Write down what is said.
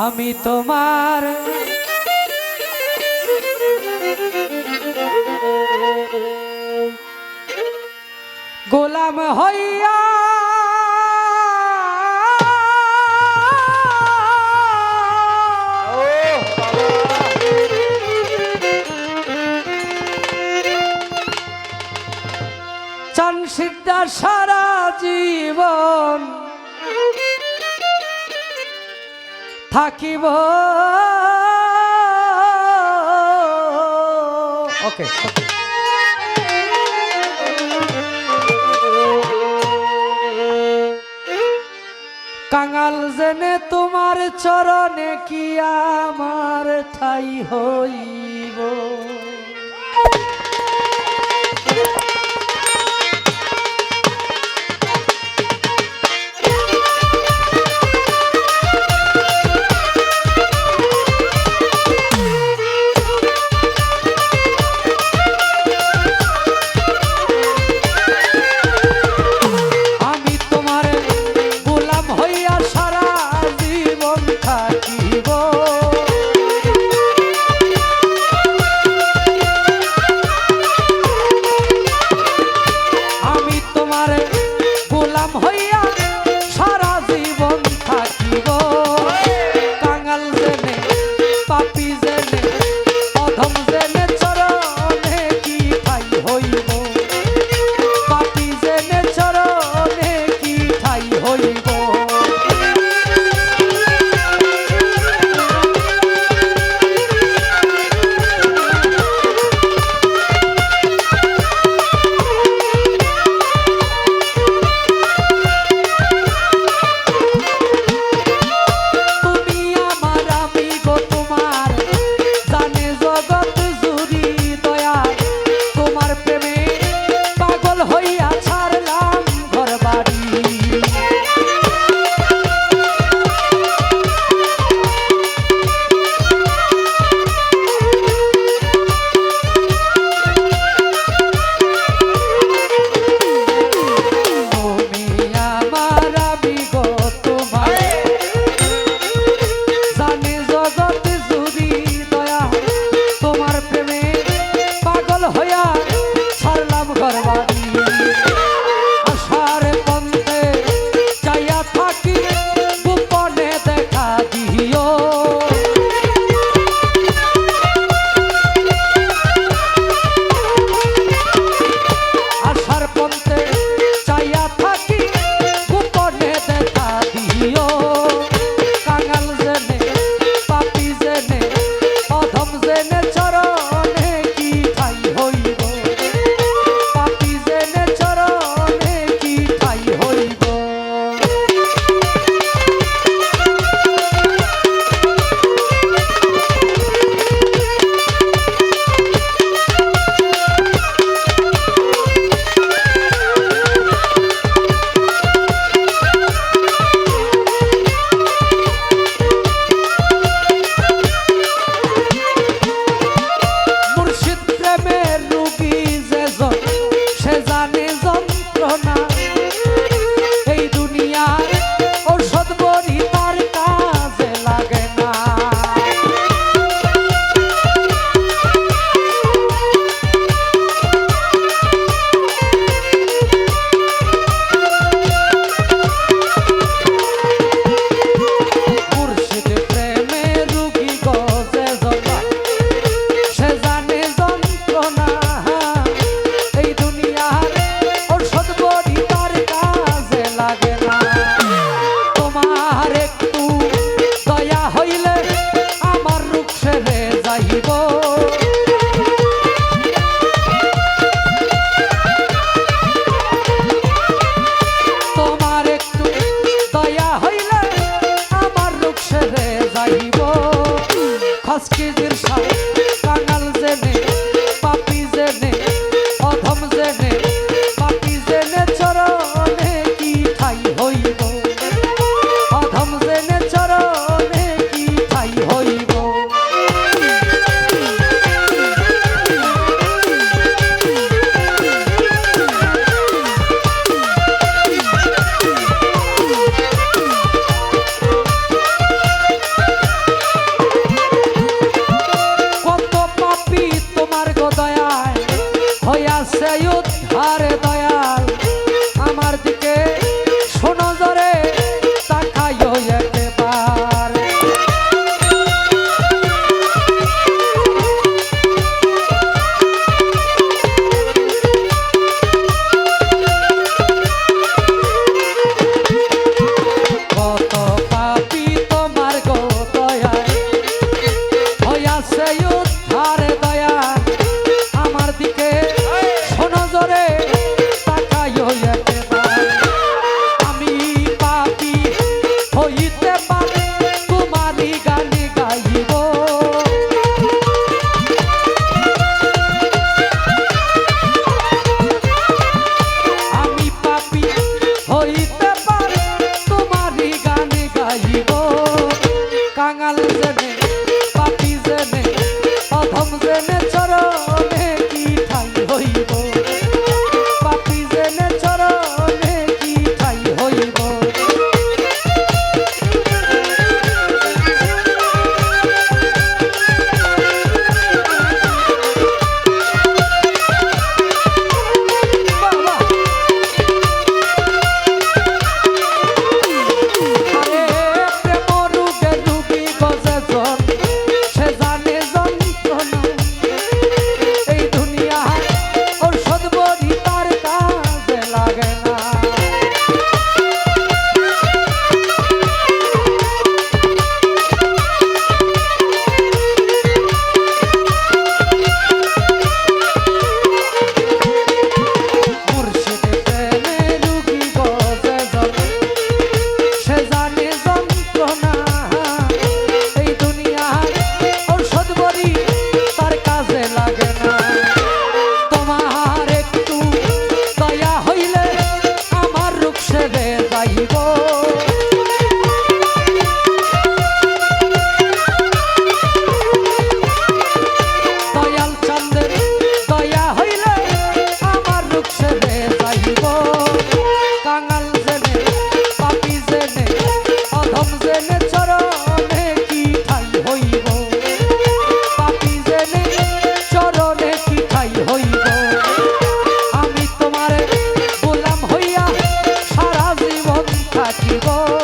আমি তোমার গোলাম হইয়া চান সিদ্ধা সারা জীবন। থাকিব। ওকে কাঙাল জেনে তোমার চরণে কি আমার ঠাই হই llegó.